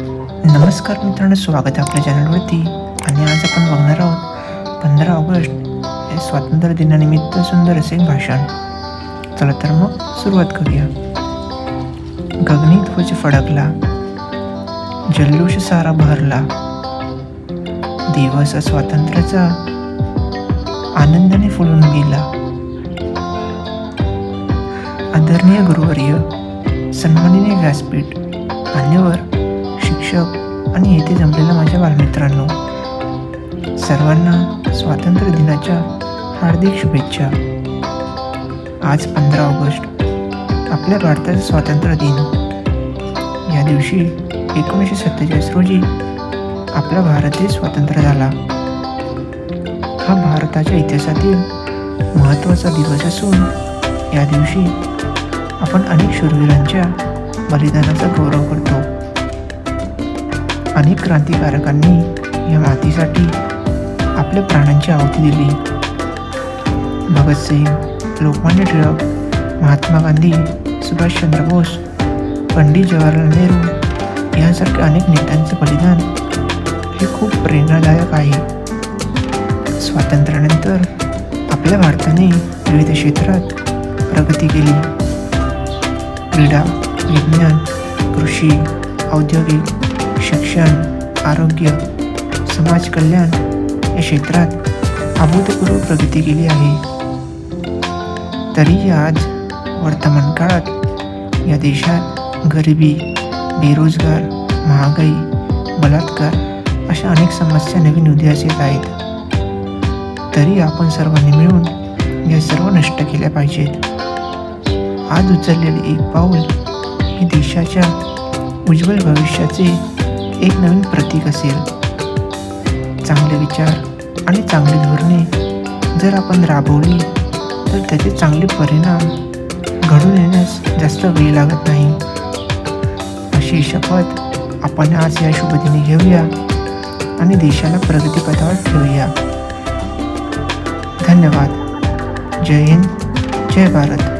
नमस्कार मित्रांनो स्वागत आहे आपल्या चॅनलवरती आणि आज आपण बघणार आहोत पंधरा ऑगस्ट हे स्वातंत्र्य दिनानिमित्त सुंदर असे भाषण. चला तर मग सुरुवात करूया. गगनी ध्वज फडकला जल्लोष सारा भरला. दिवस स्वातंत्र्याचा आनंदाने फुलून गेला. आदरणीय गुरुवर्य सन्माननीय व्यासपीठ मान्यवर शिक्षक आणि येथे जमलेल्या माझ्या बालमित्रांनो सर्वांना स्वातंत्र्य दिनाच्या हार्दिक शुभेच्छा. आज पंधरा ऑगस्ट आपल्या भारताचा स्वातंत्र्य दिन. या दिवशी एकोणीसशे सत्तेचाळीस रोजी आपला भारत देश स्वतंत्र झाला. हा भारताच्या इतिहासातील महत्त्वाचा दिवस असून या दिवशी आपण अनेक शूरवीरांच्या बलिदानाचा गौरव करतो. अनेक क्रांतिकारकांनी या मातीसाठी आपल्या प्राणांची आहुती दिली. भगतसिंग लोकमान्य टिळक महात्मा गांधी सुभाषचंद्र बोस पंडित जवाहरलाल नेहरू यासारख्या अनेक नेत्यांचे बलिदान हे खूप प्रेरणादायक आहे. स्वातंत्र्यानंतर आपल्या भारताने विविध क्षेत्रात प्रगती केली. क्रीडा विज्ञान कृषी औद्योगिक शिक्षण आरोग्य समाज कल्याण या क्षेत्रात अभूतपूर्व प्रगती केली आहे. तरीही आज वर्तमान काळात या देशात गरिबी बेरोजगार महागाई बलात्कार अशा अनेक समस्या नवीन उदयास येत आहेत. तरी आपण सर्वांनी मिळून या सर्व नष्ट केल्या पाहिजेत. आज उचललेले एक पाऊल हे देशाच्या उज्ज्वल भविष्याचे एक नवीन प्रतीक असेल. चांगले विचार आणि चांगली धोरणे जर आपण राबवली तर त्याचे चांगले परिणाम घडून येण्यास जास्त वेळ लागत नाही. अशी शपथ आपण आज या शुभदिनी घेऊया आणि देशाला प्रगतीपथावर ठेवूया. धन्यवाद. जय हिंद. जय भारत.